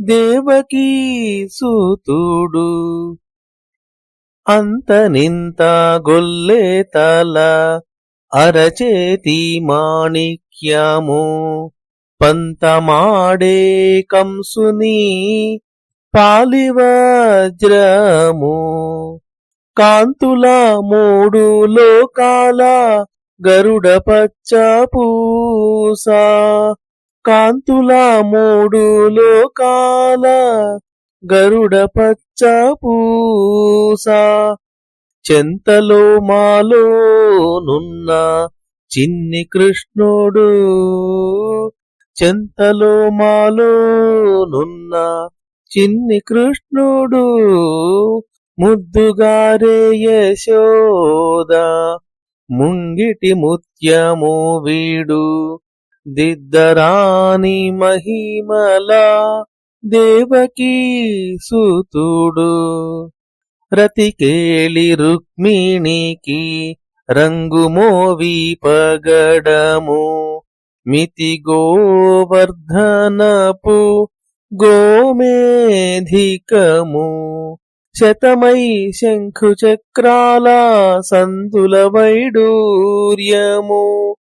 దేవకీ సూతుడు. అంతనింత గొల్లే తల అరచేతి మాణిక్యము. పంతమాడే కంసుని పాలివజ్రము. కాంతుల మూడు లోకాల గరుడ పచ్చ పూసా. కాంతుల మూడు లోకాల గరుడ పచ్చ పూసా. చెంతలో మాలో నున్న చిన్ని కృష్ణుడు. చెంతలో మాలో నున్న చిన్ని కృష్ణుడు. ముద్దుగారే యశోద ముంగిటి ముత్యము వీడు. దిద్దరాని మహిమలా దేవకీ సూతుడు. రతికేళి రుక్మిణికి రంగుమోవి పగడము మితి గోవర్ధనపు గోమేధికము. శతమై శంఖు చక్రాల సందుల వైడూర్యము.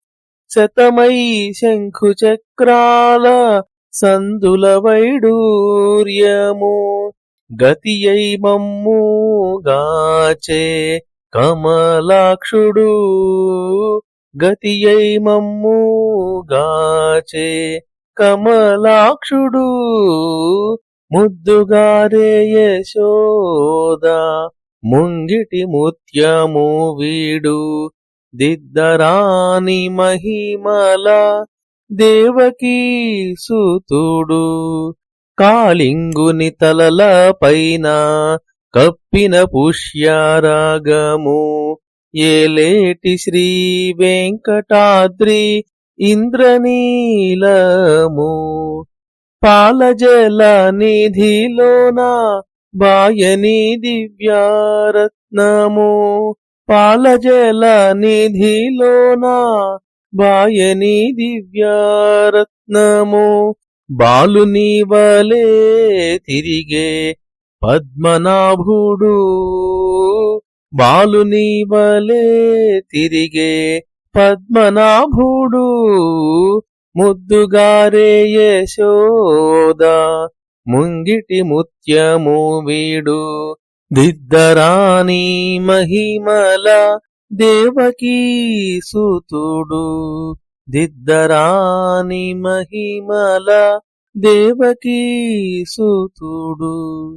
శతమై శంఖు చక్రాల సందుల వైడూర్యము. గతియై మమ్ము గాచే కమలాక్షుడు. గతియై మమ్ము గాచే కమలాక్షుడు. ముద్దుగారే యశోద ముంగిటి ముత్యము వీడు. దిద్దరాని మహిమల దేవకీ సుతుడు. కాళింగుని తలల పైన కప్పిన పుష్యారాగము. ఏలేటి శ్రీ వెంకటాద్రి ఇంద్రనీలము. పాలజల నిధిలోన బాయని దివ్యారత్నము. పాలజల నిధిలోనా బాయని దివ్యారత్నము. బాలుని వలే తిరిగే పద్మనాభుడు. బాలుని వలే తిరిగే పద్మనాభుడు. ముద్దుగారే యశోద ముంగిటి ముత్యము వీడు. దిద్దరాని మహిమల దేవకీ సుతుడు. దిద్దరాని మహిమల దేవకీ సుతుడు.